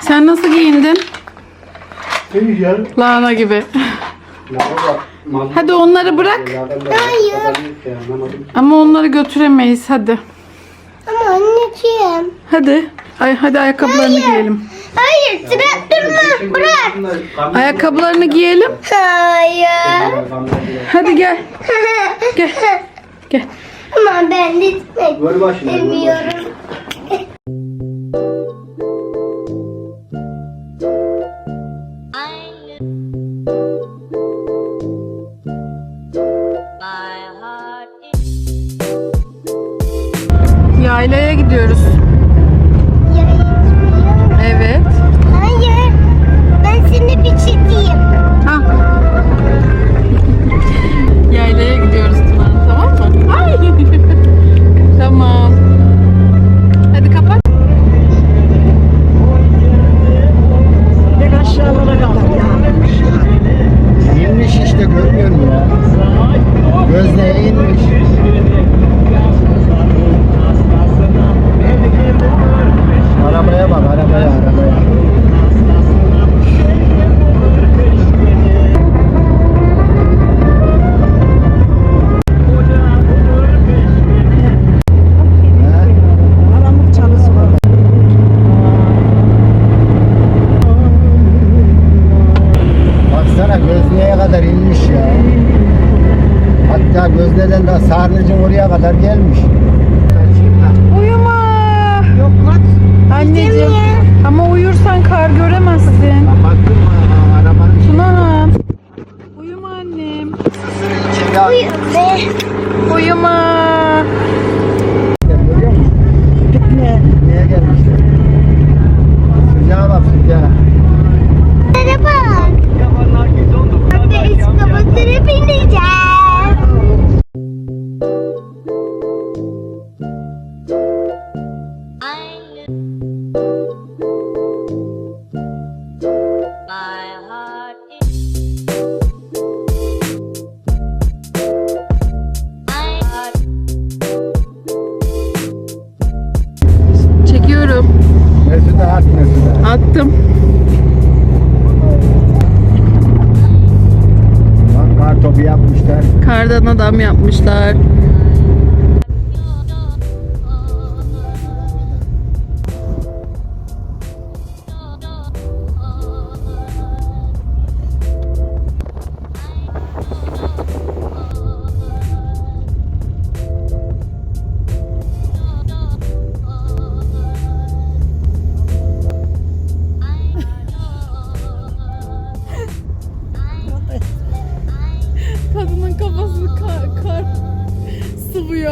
Sen nasıl giyindin? İyi ya. Lahana gibi. Hadi onları bırak. Hayır. Ama onları götüremeyiz hadi. Ama anneciğim. Hadi. Ay hadi ayakkabılarını giyelim. Hayır traktörümü bırak. Ayakkabılarını giyelim. Hayır. Hadi gel. Gel. Gel. Ama ben de gitmek istemiyorum. Kadar inmiş ya. Hatta Gözlüğe'den de Sarnıcın oraya kadar gelmiş. Uyuma. Yok Anneciğim. Ama uyursan kar göremezsin. Baktın mı arabanın Tuna. Uyuma annem. Buyur be. Uyuma. Kardan adam yapmışlar.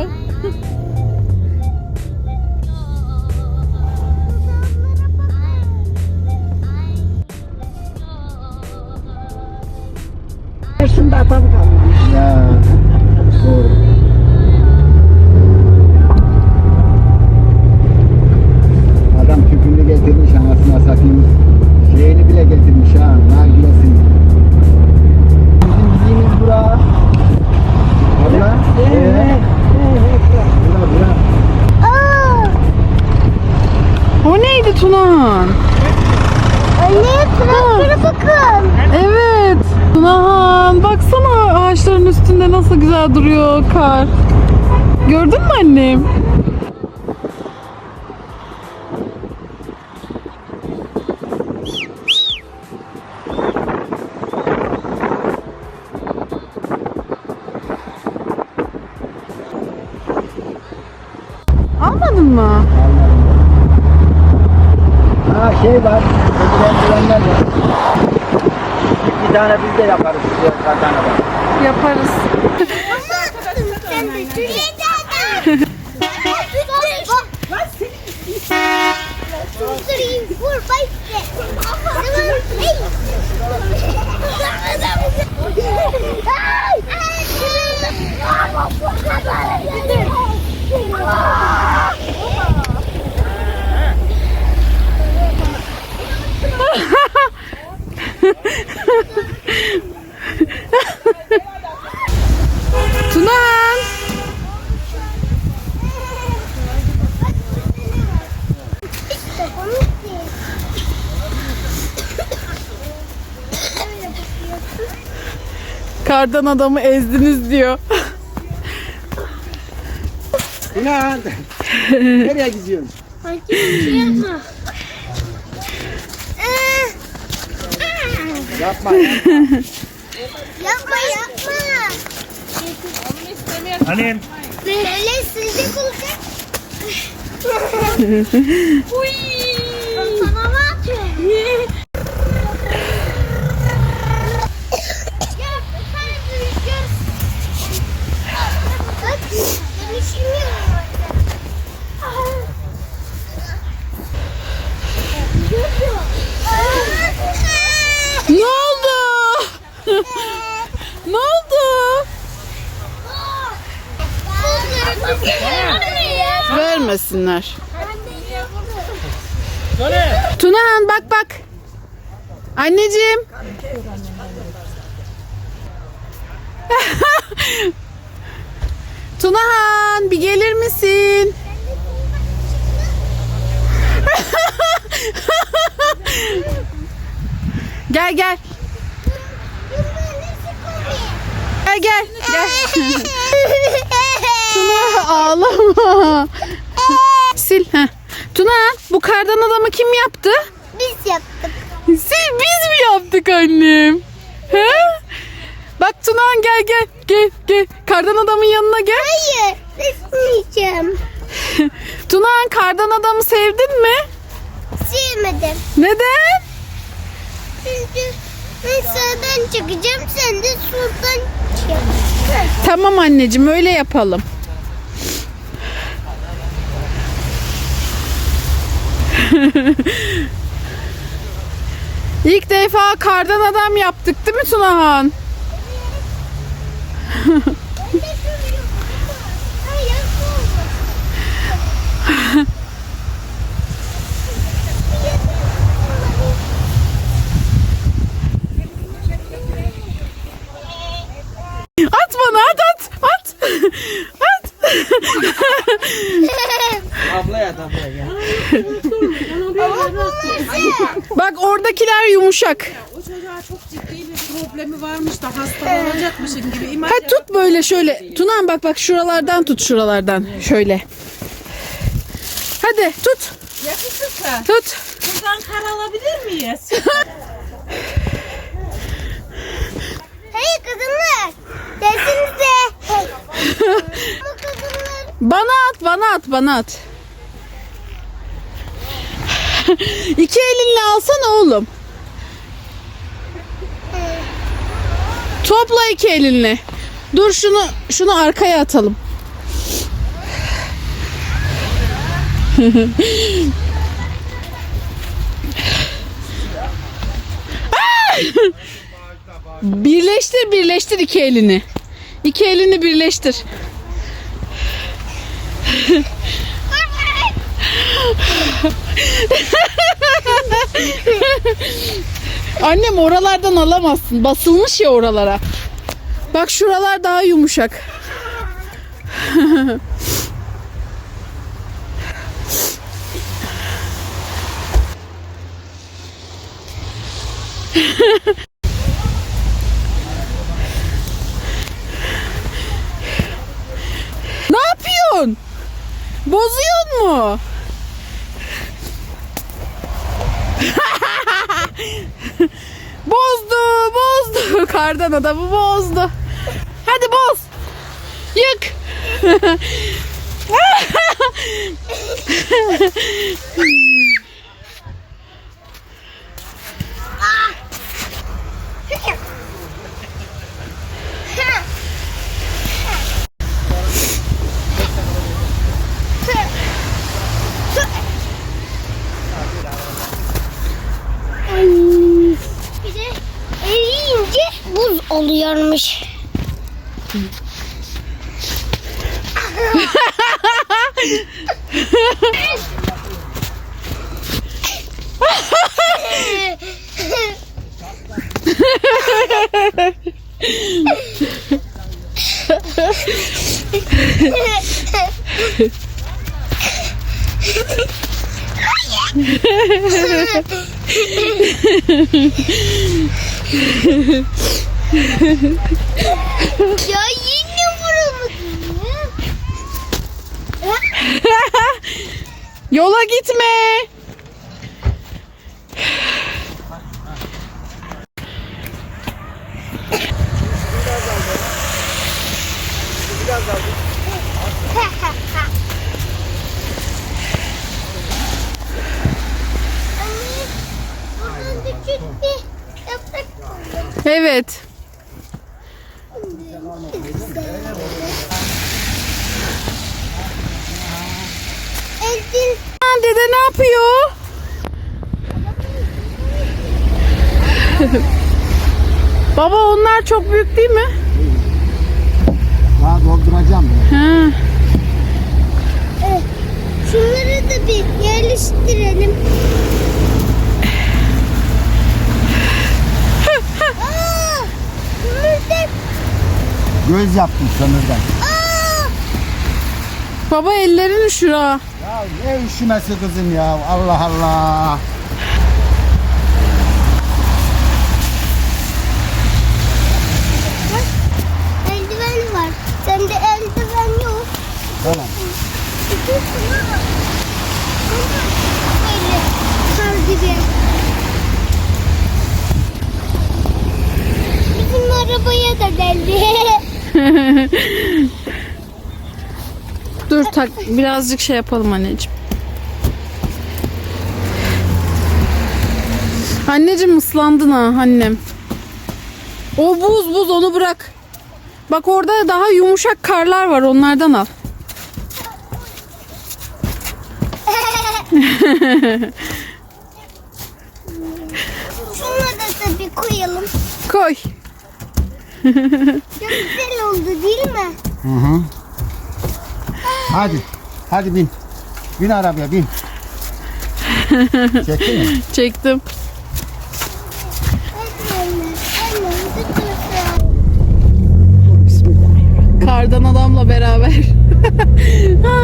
フ。Tunahan? anne traktöre bakın. Evet. Tunahan baksana ağaçların üstünde nasıl güzel duruyor kar. Gördün mü annem? Almadın mı? Ha şey var. Ödülen duranlar var. Bir tane biz de yaparız. Bir tane var. Yaparız. Sen de Kardan adamı ezdiniz diyor. Sinan. Nereye gidiyorsun? Yapma yapma. Yapma yapma. Halim. Böyle silecek olacak. Uy. Sana ne atıyor? Gel, sen rüzgar. Bak, dönüşmüyorum Ne oldu? ne oldu? Vermesinler. Tunahan bak bak. Anneciğim. Tunahan bir gelir misin? Gel. Gel gel. Gel. Tuna ağlama. Sil. Heh. Tuna bu kardan adamı kim yaptı? Biz yaptık. Sil biz mi yaptık annem? He? Bak Tunahan gel gel gel gel. Kardan adamın yanına gel. Hayır, resmeyeceğim. Tunahan kardan adamı sevdin mi? Sevmedim. Neden? Çünkü ben sağdan çıkacağım, sen de soldan çık. Tamam anneciğim öyle yapalım. İlk defa kardan adam yaptık değil mi Tunahan? At bana at at at. At. Ablaya ablaya ya. Bak oradakiler yumuşak. O çocuğa çok ciddi bir problemi varmış da hastalanacakmışın gibi imaj Ha tut böyle şöyle. Tunan bak bak şuralardan tut şuralardan. Şöyle. Hadi tut. yakışırsa Tut. buradan kar alabilir miyiz? Bana at, bana at, bana at. İki elinle alsana oğlum. Topla iki elinle. Dur şunu şunu arkaya atalım. birleştir, birleştir iki elini. İki elini birleştir. Annem oralardan alamazsın. Basılmış ya oralara. Bak şuralar daha yumuşak. ne yapıyorsun? Bozuyor mu? Bozdu, bozdu. Kardan adamı bozdu. Hadi boz. Yık. gelmiş. Hayır. Ya yine vuramadın ya. Yola gitme. Evet. Eltin Aa, Dede ne yapıyor? Baba onlar çok büyük değil mi? Daha dolduracağım bunu. Ha. Evet. Şunları da bir yerleştirelim. Aa! Göz yaptım. Aa! Baba ellerin şura. Ne üşümesi kızım ya Allah Allah. Eldiven var. Sende eldiven yok. Tamam. Bizim arabaya da geldi. Dur tak birazcık şey yapalım anneciğim. Anneciğim ıslandın ha annem. O buz buz onu bırak. Bak orada daha yumuşak karlar var onlardan al. Şuna da tabii koyalım. Koy. Çok güzel oldu değil mi? Hı hı. Hadi. Hadi bin. Bin arabaya bin. Çektin mi? Çektim. Kardan adamla beraber.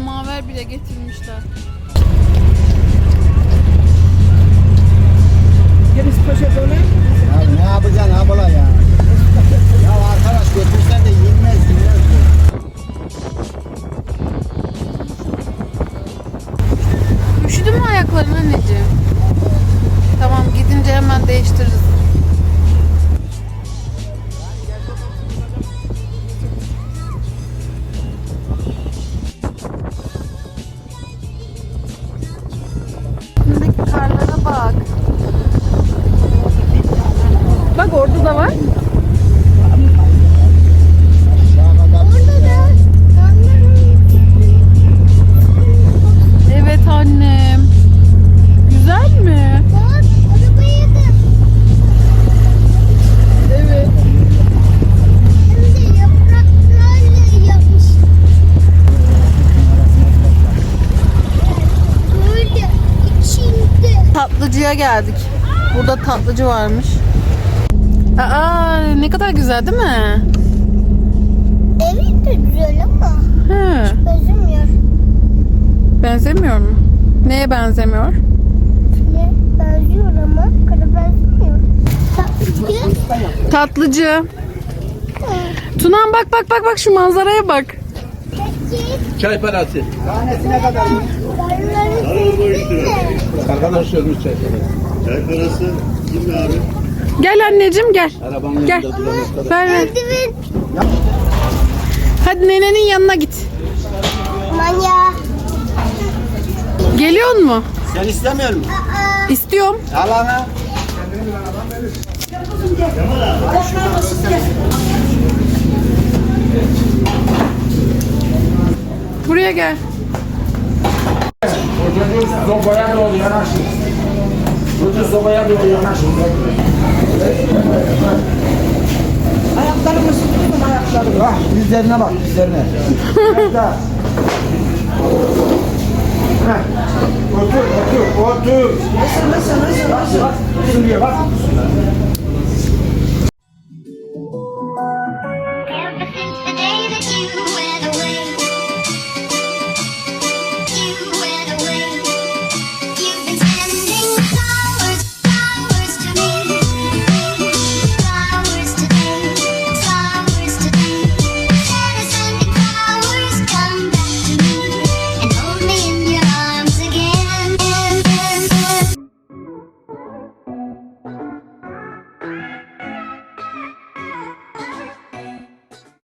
Semaver bile getirmişler. Tatlıcıya geldik. Burada tatlıcı varmış. Aa ne kadar güzel değil mi? Evet de güzel ama He. benzemiyor. Benzemiyor mu? Neye benzemiyor? Ne? Benziyor ama kara benzemiyor. Tatlı. Tatlıcı. Tunan bak bak bak bak şu manzaraya bak. Çay parası. Tanesine kadar. Arkadaşlar üç çay parası. Çay parası kim abi? Gel anneciğim gel. Arabanın Gel. Ver ver. Hadi nenenin yanına git. Manya. Geliyor mu? Sen istemiyor musun? İstiyorum. Al ana. Buraya gel. O doğru yanaşın. Doğru yanaşın. Ayaklarımı sıkıntı ayaklarımı. Ah dizlerine bak dizlerine. Biraz daha. Heh. Otur otur otur. Nasıl nasıl nasıl nasıl? Şuraya bak.